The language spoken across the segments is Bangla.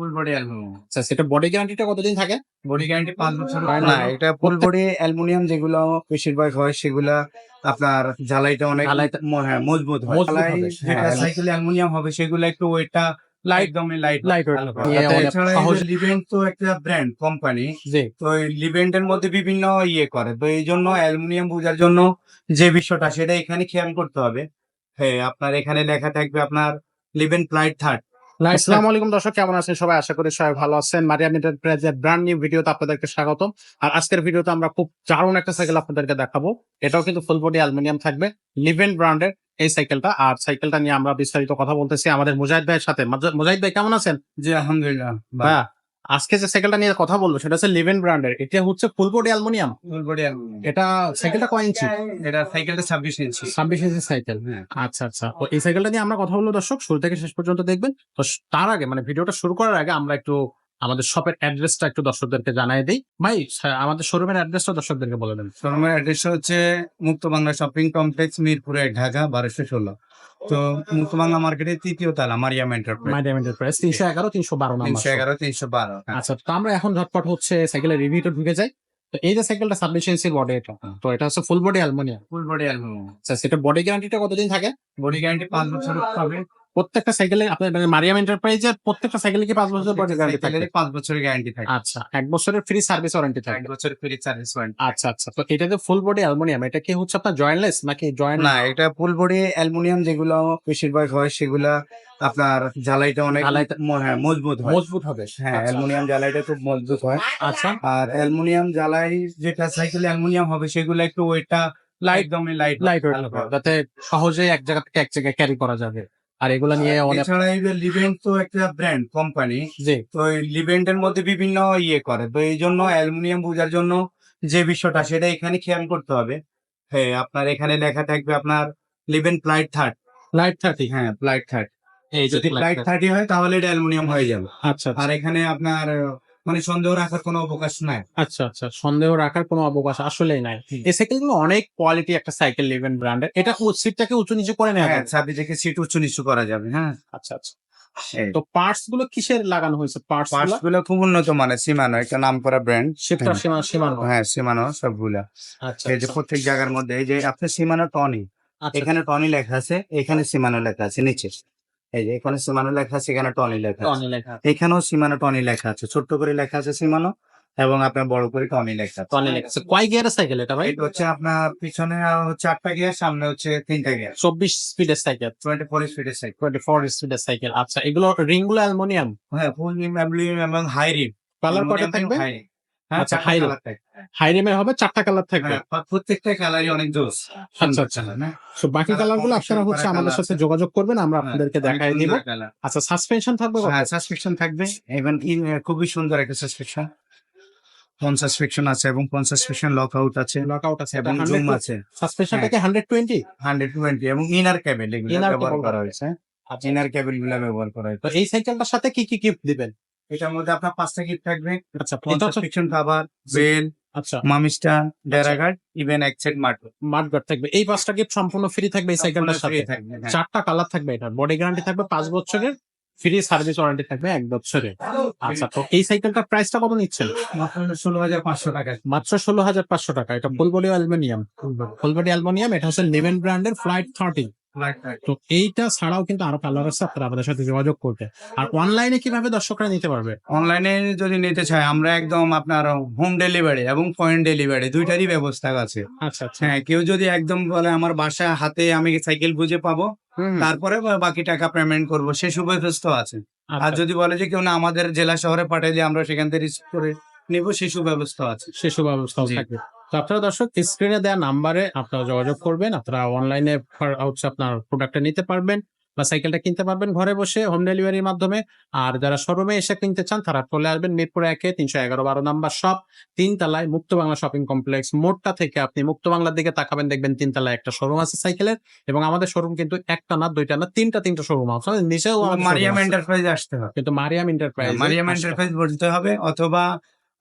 ফুল বডি অ্যালুমিনিয়াম আচ্ছা সেটা বডি গ্যারান্টিটা কতদিন থাকে? বডি গ্যারান্টি পাঁচ বছর না এটা ফুল বডি অ্যালুমিনিয়াম যেগুলো বেশিরভাগ হয় সেগুলা আপনার ঝালাইটা অনেক হ্যাঁ, মজবুত হয়। ঝালাই যেটা হ্যাঁ। সাইকেল অ্যালুমিনিয়াম হবে সেগুলো একটু ওয়েটটা লাইট একদমই লাইট অনেক সহজ- লিভেন্ট তো একটা ব্র্যান্ড কোম্পানি তো এই লিভেন্টের মধ্যে বিভিন্ন ইয়ে করে। তো এই জন্য অ্যালুমিনিয়াম বোঝার জন্য যে বিষয়টা সেটা এখানে খেয়াল করতে হবে। হ্যাঁ আপনার এখানে লেখা থাকবে আপনার লিভেন্ট প্লাইট থার্ড আসসালামু আলাইকুম দর্শক কেমন আছেন? সবাই আশা করি সবাই ভালো আছেন। মারিয়াম এন্টারপ্রাইজের ব্র্যান্ড নিউ ভিডিওতে আপনাদেরকে স্বাগত আর আজকের ভিডিওতে আমরা খুব দারুণ একটা সাইকেল আপনাদেরকে দেখাবো। এটাও কিন্তু ফুল বডি অ্যালুমিনিয়াম থাকবে। লিভেন ব্র্যান্ডের এই সাইকেলটা আর সাইকেলটা নিয়ে আমরা বিস্তারিত কথা বলতেছি আমাদের মুজাহিদ ভাইয়ের সাথে। মুজা- মুজাহিদ ভাই কেমন আছেন? জি আলহামদুলিল্লাহ। ভাইয়া আজকে যে সাইকেলটা নিয়ে কথা বলব সেটা হচ্ছে লিভেন ব্র্যান্ডের এটা হচ্ছে full body aluminium. Full body aluminium. এটা সাইকেলটা কয় ইঞ্চি? এটা সাইকেলটা ছাব্বিশ ইঞ্চি। ছাব্বিশ ইঞ্চি সাইকেল হ্যাঁ। আচ্ছা আচ্ছা। তো এই সাইকেলটা নিয়ে আমরা কথা বলব দর্শক শুরু থেকে শেষ পর্যন্ত দেখবেন। তো তার আগে মানে ভিডিওটা শুরু করার আগে আমরা একটু আমাদের শপের অ্যাড্রেসটা একটু দর্শকদেরকে জানাই দিই। ভাই আমাদের শোরুমের অ্যাড্রেসটা দর্শকদেরকে বলে দেন। শোরুমের অ্যাড্রেস হচ্ছে মুক্ত বাংলা শপিং কমপ্লেক্স মিরপুরে ঢাকা বারোশো ষোলো। তো মুক্ত বাংলা মার্কেটের তৃতীয় তালা মারিয়াম এন্টারপ্রাইজ প্রাইস তিনশো এগারো তিনশো বারো তিনশো এগারো তিনশো বারো আচ্ছা তো আমরা এখন ঝটপট হচ্ছে সাইকেলের রিভিউটা ঢুকে যাই। তো এই যে সাইকেলটা ছাব্বিশ ইঞ্চির বডি এটা তো এটা হচ্ছে full body aluminium full body aluminium আচ্ছা সেটা বডি গ্যারান্টিটা কতদিন থাকে? বডি গ্যারান্টি পাঁচ বছর প্রত্যেকটা সাইকেলে আপনার মানে মারিয়াম এন্টারপ্রাইজের প্রত্যেকটা সাইকেলে কি পাঁচ বছর বডি গ্যারান্টি থাকে পাঁচ বছরের গ্যারান্টি থাকে আচ্ছা এক বছরের ফ্রি সার্ভিস ওয়ারেন্টি থাকে এক বছরের ফ্রি সার্ভিস ওয়ারেন্টি আচ্ছা আচ্ছা তো এটা যে ফুল বডি অ্যালুমিনিয়াম এটা কি হচ্ছে আপনার জয়েন্টলেস নাকি জয়েন্ট না এটা ফুল বডি অ্যালুমিনিয়াম যেগুলো বেশিরভাগ হয় সেগুলা আপনার ঝালাইটা অনেক হ্যাঁ, মজবুত হয়। মজবুত হবে। হ্যাঁ আচ্ছা। অ্যালুমিনিয়াম জ্বালাইটা খুব মজবুত হয়। আচ্ছা। আর অ্যালুমিনিয়াম জ্বালাই যেটা সাইকেল অ্যালুমিনিয়াম হবে সেগুলো একটু ওয়েটটা লাইট একদমই লাইট লাইট যাতে সহজে এক জায়গা থেকে এক জায়গায় ক্যারি করা যাবে। আর এগুলা নিয়ে অনেক এছাড়া এই যে লিভেন্ট তো একটা ব্র্যান্ড কোম্পানি জি। তো এই লিভেন্টের মধ্যে বিভিন্ন ইয়ে করে। তো এই জন্য অ্যালুমিনিয়াম বোঝার জন্য যে বিষয়টা সেটা এখানে খেয়াল করতে হবে। হ্যাঁ আপনার এখানে লেখা থাকবে আপনার লিভেন্ট প্লাইট থার্ড প্লাইট থার্টি হ্যাঁ প্লাইট থার্ড এই যদি প্লাইট থার্টি হয় তাহলে এটা অ্যালুমিনিয়াম হয়ে যাবে। আচ্ছা। আর এখানে আপনার মানে সন্দেহ রাখার কোনো অবকাশ নাই। আচ্ছা আচ্ছা সন্দেহ রাখার কোনো অবকাশ আসলেই নাই। এই সাইকেলগুলো অনেক কোয়ালিটি একটা সাইকেল লিভেন ব্র্যান্ডের এটা সিটটাকে উঁচু নিচু করে নেওয়া হ্যাঁ। ছাব্বিশ থেকে সিট উঁচু নিচু করা যাবে হ্যাঁ। আচ্ছা আচ্ছা। তো পার্টসগুলো কিসের লাগানো হয়েছে? পার্টসগুলো? খুব উন্নত মানে সীমানো একটা নাম করা ব্র্যান্ড শিফটার সীমা সীমানো। হ্যাঁ সীমানো সবগুলা। আচ্ছা এই যে প্রত্যেক জায়গার মধ্যে এই যে আপনার সীমানো টনি আচ্ছা এখানে টনি লেখা আছে এখানে সীমানো লেখা আছে নিচে। এই যে এখানে সীমানো লেখা আছে এখানে টনি লেখা আছে। লেখা এখানেও সীমানো টনি লেখা আছে। ছোট্ট করে লেখা আছে সীমানো এবং আপনার বড় করে টনি লেখা টনি লেখা আছে। কয় গিয়ারের সাইকেল এটা ভাই? এটা হচ্ছে আপনার পিছনে আটটা গিয়ার সামনে হচ্ছে তিনটা গিয়ার। চব্বিশ স্পিডের সাইকেল। টোয়েন্টি ফোর স্পিডের সাইকেল। টোয়েন্টি ফোর স্পিডের সাইকেল। আচ্ছা এগুলো রিংগুলো অ্যালুমিনিয়াম? হ্যাঁ ফুল এবং হাই রিম কালার কটা থাকবে? হ্যাঁ আচ্ছা, চারটা high rim। colour থাকবে। হাই রিমের হবে চারটা কালার থাকবে। হ্যাঁ, প্রত্যেকটা কালারই অনেক জোস। আচ্ছা আচ্ছা। না? তো বাকি কালারগুলো আপনারা হচ্ছে আমাদের সাথে যোগাযোগ করবেন আমরা হ্যাঁ, আপনাদেরকে দেখাই দিব আচ্ছা সাসপেনশন থাকবে? হ্যাঁ সাসপেকশন থাকবে। এবং খুবই সুন্দর একটা সাসপেকশন ফোন সাসপেকশন আছে এবং ফোন সাসপেকশন লক আউট আছে লকআউট আছে। এবং জুম আছে। সাসপেনশনটাকে হান্ড্রেড টোয়েন্টি হান্ড্রেড টোয়েন্টি এবং ইনার কেবল এগুলো ব্যবহার করা হয়েছে। আচ্ছা ইনার কেবলগুলো ব্যবহার করা হয়েছে। তো এই সাইকেলটার সাথে কি কি গিফট দিবেন? এটার মধ্যে আপনার পাঁচটা গিফট থাকবে। আচ্ছা হচ্ছে সাসপেকশন খাবার বেল আচ্ছা। মামিস্টা ডেরাগার্ড ইভেন এক সেট মাঠগার্ড থাকবে। এই পাঁচটা গিফট সম্পূর্ণ ফ্রি থাকবে এই সাইকেলটার সাথে। হ্যাঁ। চারটা কালার থাকবে এটা বডি গ্যারান্টি থাকবে পাঁচ বছরের ফ্রি সার্ভিস ওয়ারেন্টি থাকবে এক বছরের। আচ্ছা তো এই সাইকেলটার প্রাইসটা কত নিচ্ছেন? মাত্র ষোলো হাজার পাঁচশো টাকা। মাত্র ষোলো হাজার পাঁচশো টাকা। এটা full body aluminium. Full body aluminium এটা হচ্ছে লিভেন ব্র্যান্ডের ফ্লাইট থার্টি তো এইটা ছাড়াও কিন্তু আরও কালার আছে আপনারা আমাদের সাথে যোগাযোগ করতে। আর অনলাইনে কীভাবে দর্শকরা নিতে পারবে? অনলাইনে যদি নিতে চায় আমরা একদম আপনার হোম ডেলিভারি এবং পয়েন্ট ডেলিভারি দুইটারই ব্যবস্থা আছে। আচ্ছা আচ্ছা। হ্যাঁ কেউ যদি একদম বলে আমার বাসা হাতে আমি সাইকেল বুঝে পাবো তারপরে বাকি টাকা পেমেন্ট করব সে সুব্যবস্থা আছে। আর আচ্ছা, যদি বলে যে কেউ না আমাদের জেলা শহরে পাঠিয়ে দিয়ে আমরা সেখান থেকে রিসিভ করে নিব সে সুব্যবস্থা আছে। সে সুব্যবস্থা। থাকবে তো আপনারা দর্শক স্ক্রিনে দেওয়া নাম্বারে আপনারা যোগাযোগ করবেন। আপনারা অনলাইনে হচ্ছে আপনার প্রোডাক্টটা নিতে পারবেন বা সাইকেলটা কিনতে পারবেন ঘরে বসে হোম ডেলিভারির মাধ্যমে। আর যারা শোরুমে এসে কিনতে চান তারা চলে আসবেন মিরপুর একে তিনশো এগারো বারো নাম্বার শপ তিন তলায় মুক্ত বাংলা শপিং কমপ্লেক্স মোড়টা থেকে আপনি মুক্ত বাংলার দিকে তাকাবেন দেখবেন তিন তলায় একটা শোরুম আছে সাইকেলের এবং আমাদের শোরুম কিন্তু একটা না দুইটা না তিনটা তিনটা শোরুম আছে। নিচেও মারিয়াম এন্টারপ্রাইজ আসতে হবে। কিন্তু মারিয়াম এন্টারপ্রাইজ মারিয়াম এন্টারপ্রাইজ বলতে হবে অথবা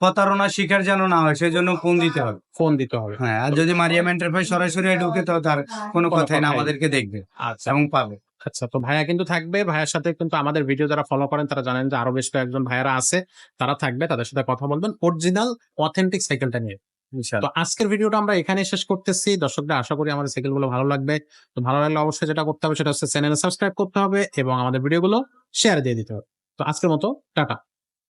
প্রতারণা শিকার যেন না হয় সেজন্য ফোন দিতে হবে। ফোন দিতে হবে। হ্যাঁ আর যদি মারিয়াম এন্টারপ্রাইজ সরাসরি ঢুকে তো তার কোনো কোনো কথাই না আমাদেরকে দেখবে আচ্ছা। এবং পাবে। আচ্ছা তো ভাইয়া কিন্তু থাকবে। ভাইয়ার সাথে কিন্তু আমাদের ভিডিও যারা ফলো করেন তারা জানেন যে আরও বেশ কয়েকজন ভাইয়ারা আছে তারা থাকবে তাদের সাথে কথা বলবেন। অরিজিনাল অথেন্টিক সাইকেলটা নিয়ে। তো আজকের ভিডিওটা আমরা এখানে শেষ করতেছি। দর্শকরা আশা করি আমাদের সাইকেলগুলো ভালো লাগবে। তো ভালো লাগলে অবশ্যই যেটা করতে হবে সেটা হচ্ছে চ্যানেল সাবস্ক্রাইব করতে হবে এবং আমাদের ভিডিওগুলো শেয়ার দিয়ে দিতে হবে। তো আজকের মতো টাটা।